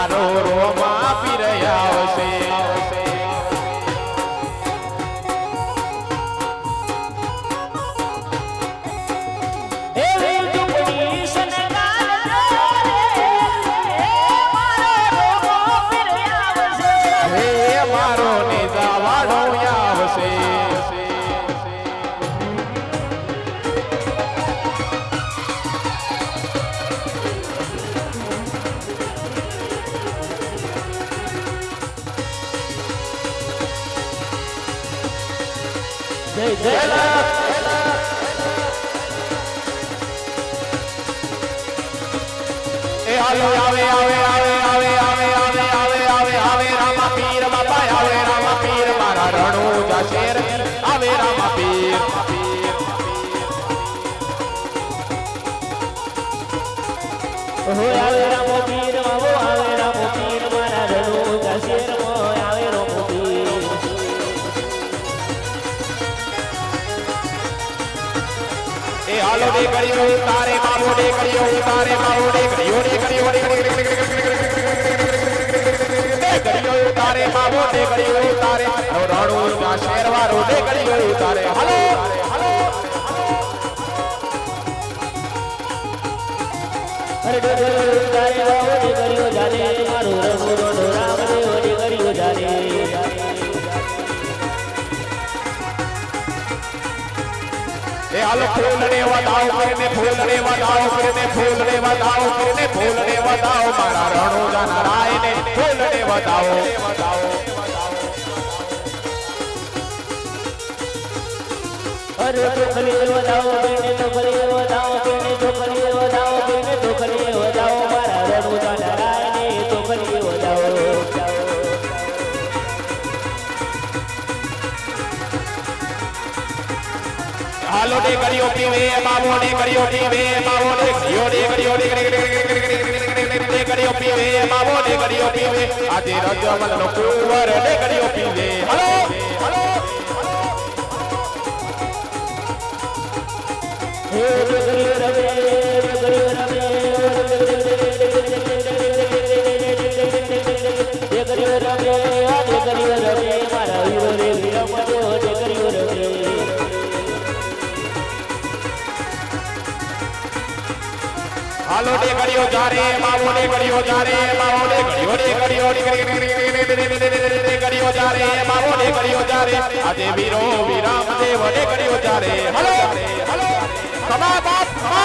મારો રોમા જય આવે આવે આવે આવે આવે આવે આવે આવે આવે રામા પીર બાપા આવે રામા પીર મારા રણુ જાશેર આવે રામા પીર. ઓહો આવે રામો પીર. એ હાલો દે કર્યો તારે માવો દે કર્યો તારે માવો દે કર્યો દે કર્યો દે કર્યો તારે માવો દે કર્યો તારે રણુ જાશેર વાળો દે કર્યો તારે હાલો હાલો અરે તારે બાબો ને કર્યો જાને મારો રઘુ ડોડો રામ ને કર્યો જાને એ હાલો ફૂલ રેવા દાવ કરીને ફૂલ રેવા દાવ કરીને ફૂલ રેવા દાવ કરીને ફૂલ રેવા દાવ મારા રણો રાય ને ફૂલ રેવા દાવ અરે ફૂલ રેવા દાવ કરીને ફૂલ રેવા હાલો ડે કર્યો પીવે બાબો ડે કર્યો પીવે બાબો ડે કર્યો ડે કર્યો ડે કર્યો પીવે બાબો ડે કર્યો પીવે આજે રજમલ નો કુંવર ડે કર્યો પીવે बाबू ने घड़ियों जा रहे हैं बाबू ने घड़ियों जा रहे हैं बाबू ने घड़ियों ने घड़ियों ने घड़ियों जा रहे हैं बाबू ने घड़ियों जा रहे हैं अजय वीरो वीराम देव ने घड़ियों जा रहे हैं, हेलो हेलो समा बाप समा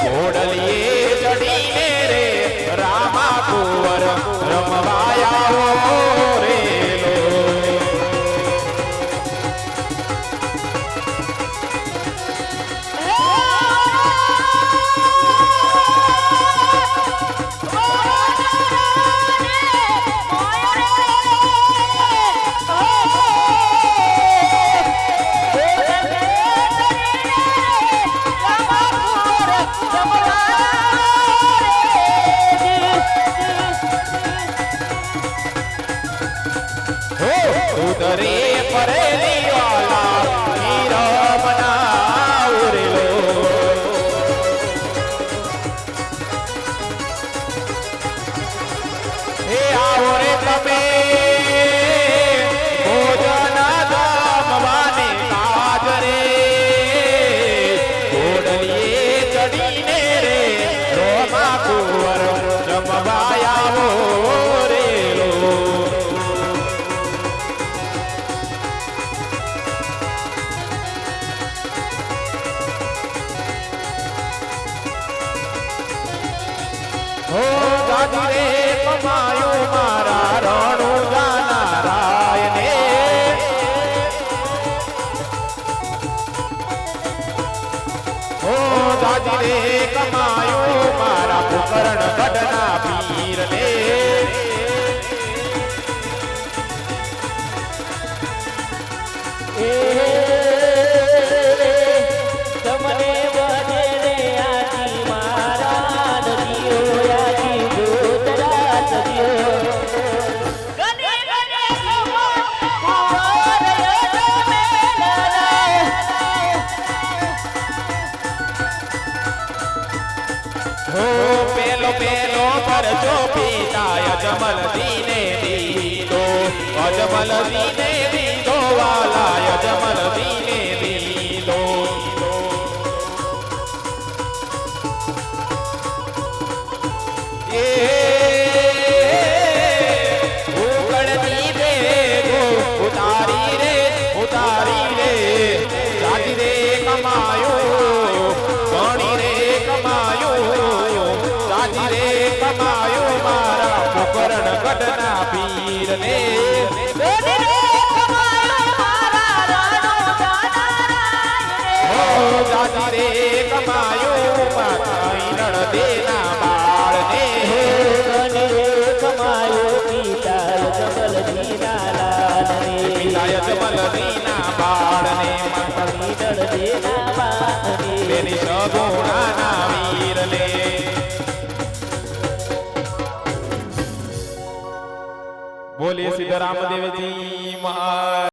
घोड़लिए जड़ी मेरे, रामा कुंवर, रमवा ઉતરે પરે દિવાલા હીરો મના ઉરેલો હે આ વાદરે કમાયો મારા રણો નારાયણે ઓ દાદી રે કમા પેલો પરચો પિતા અજમલ દીને દીધો અજમલ દીને દીધો વાલા ગઢના પીર ને ઓ જાતિ રે કમાયો માતા ઈનળ દેના બાળ ને પિતાય જમલજીના બાળને. તેની સગુણાના બોલીએ સિદ્ધરામદેવજી મહારાજ